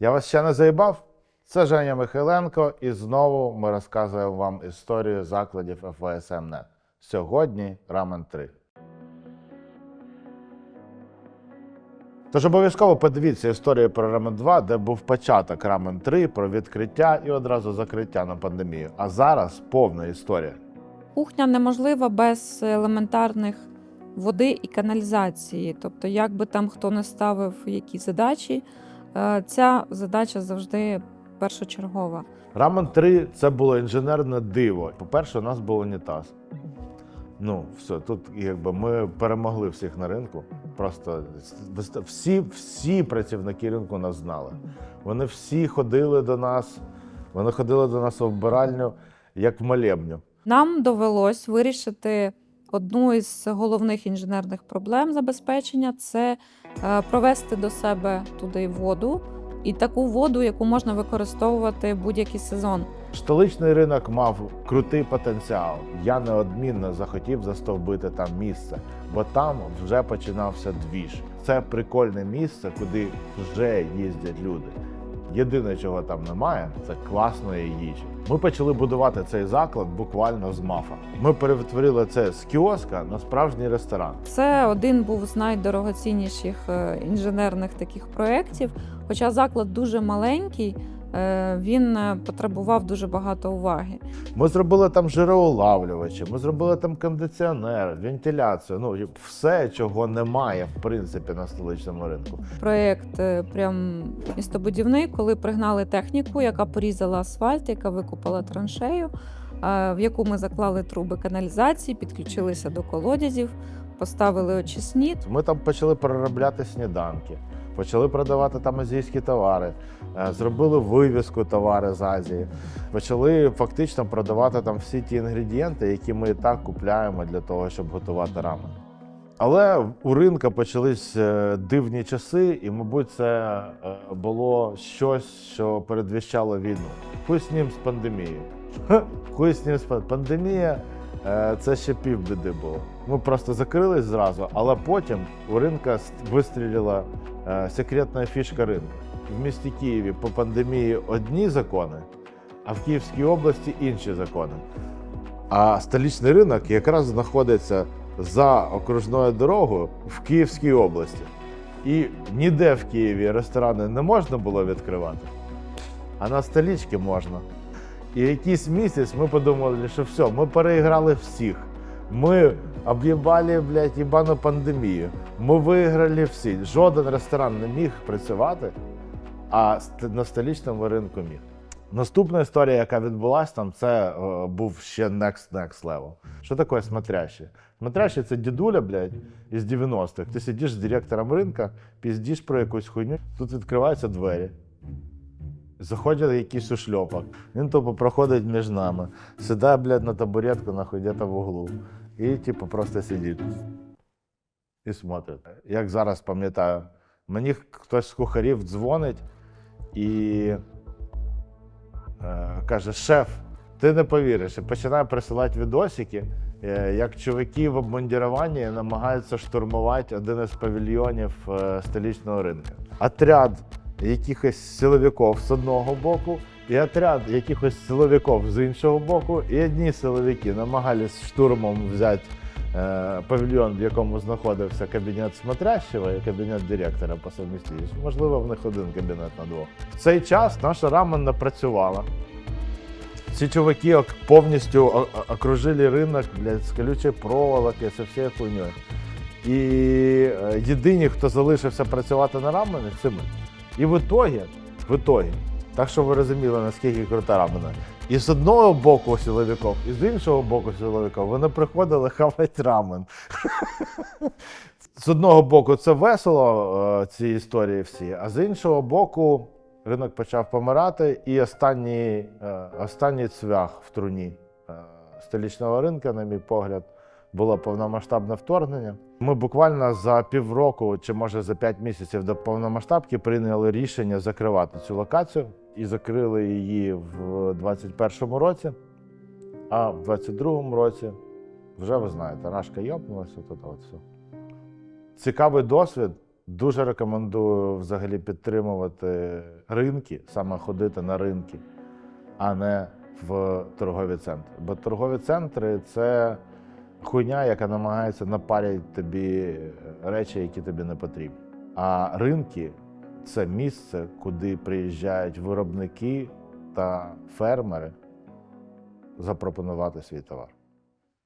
Я вас ще не заїбав? Це Женя Михайленко, і знову ми розказуємо вам історію закладів ФВСМ.Нет. Сьогодні рамен 3. Тож обов'язково подивіться історію про рамен 2, де був початок рамен 3, про відкриття і одразу закриття на пандемію. А зараз повна історія. Кухня неможлива без елементарних води і каналізації. Тобто, як би там хто не ставив які задачі, ця задача завжди першочергова. Рамен 3 це було інженерне диво. По-перше, у нас був унітаз. Ну, все, тут якби ми перемогли всіх на ринку. Просто всі, всі працівники ринку нас знали. Вони всі ходили до нас, вони ходили до нас у вбиральню, як в молебню. Нам довелось вирішити одну із головних інженерних проблем забезпечення це е, провести до себе туди воду і таку воду, яку можна використовувати будь-який сезон. Столичний ринок мав крутий потенціал. Я неодмінно захотів застовбити там місце, бо там вже починався двіж. Це прикольне місце, куди вже їздять люди. Єдине, чого там немає, це класної їжі. Ми почали будувати цей заклад буквально з мафа. Ми перетворили це з кіоска на справжній ресторан. Це один був з найдорогоцінніших е, інженерних таких проєктів. Хоча заклад дуже маленький, він е, потребував дуже багато уваги. Ми зробили там жироулавлювачі, ми зробили там кондиціонер, вентиляцію. Ну все, чого немає в принципі на столичному ринку. Проєкт е, прям містобудівний, коли пригнали техніку, яка порізала асфальт, яка викопала траншею, е, в яку ми заклали труби каналізації, підключилися до колодязів, поставили очисні. Ми там почали переробляти сніданки, почали продавати там азійські товари, е, зробили вивізку товари з Азії, почали фактично продавати там всі ті інгредієнти, які ми і так купляємо для того, щоб готувати рамен. Але у ринка почались е, дивні часи, і, мабуть, це е, було щось, що передвіщало війну. Хуй з ним з пандемією. Хуй з ним з пан- пандемія. Е, Це ще півбіди було. Ми просто закрились зразу, але потім у ринка вистрілила е, секретна фішка ринку. В місті Києві по пандемії одні закони, а в Київській області інші закони. А столичний ринок якраз знаходиться за окружною дорогою в Київській області. І ніде в Києві ресторани не можна було відкривати, а на столичці можна. І якийсь місяць ми подумали, що все, ми переіграли всіх. Ми об'їбали, блядь, їбану пандемію. Ми виграли всі. Жоден ресторан не міг працювати, а на столичному ринку міг. Наступна історія, яка відбулася там, це е, був ще next next level. Що таке смотрящий? Смотрящий це дідуля, блядь, із 90-х. Ти сидиш з директором ринка, піздіш про якусь хуйню, тут відкриваються двері. Заходять якийсь ушльопок. Він тупо проходить між нами, сідає, блядь, на табуретку, нахуй, где-то в углу. І, типу, просто сидить. І смотрить. Як зараз пам'ятаю, мені хтось з кухарів дзвонить і е, каже: Шеф, ти не повіриш, і починає присилати відосики, е, як чуваки в обмундіруванні намагаються штурмувати один із павільйонів е, столичного ринку. Отряд якихось силовиків з одного боку, і отряд якихось силовиків з іншого боку, і одні силовики намагались штурмом взяти е, павільйон, в якому знаходився кабінет смотрящого і кабінет директора по совмістительству. Можливо, в них один кабінет на двох. В цей час наша рамен напрацювала. Ці чуваки повністю окружили ринок блядь, з колючої проволоки, з всією хуйньою. І е, єдині, хто залишився працювати на рамені, це ми. І в ітогі, в ітогі, так що ви розуміли, наскільки крута рамена. І з одного боку силовиків, і з іншого боку силовиків вони приходили хавати рамен. З одного боку, це весело, е, ці історії всі, а з іншого боку, ринок почав помирати, і останній, е, останній цвях в труні е, столичного ринку, на мій погляд, було повномасштабне вторгнення. Ми буквально за півроку чи може за п'ять місяців до повномасштабки прийняли рішення закривати цю локацію і закрили її в 2021 році. А в 2022 році вже ви знаєте, рашка йопнулася, тут от все. Цікавий досвід, Дуже рекомендую взагалі підтримувати ринки, саме ходити на ринки, а не в торгові центри. Бо торгові центри це хуйня, яка намагається напарити тобі речі, які тобі не потрібні. А ринки це місце, куди приїжджають виробники та фермери запропонувати свій товар.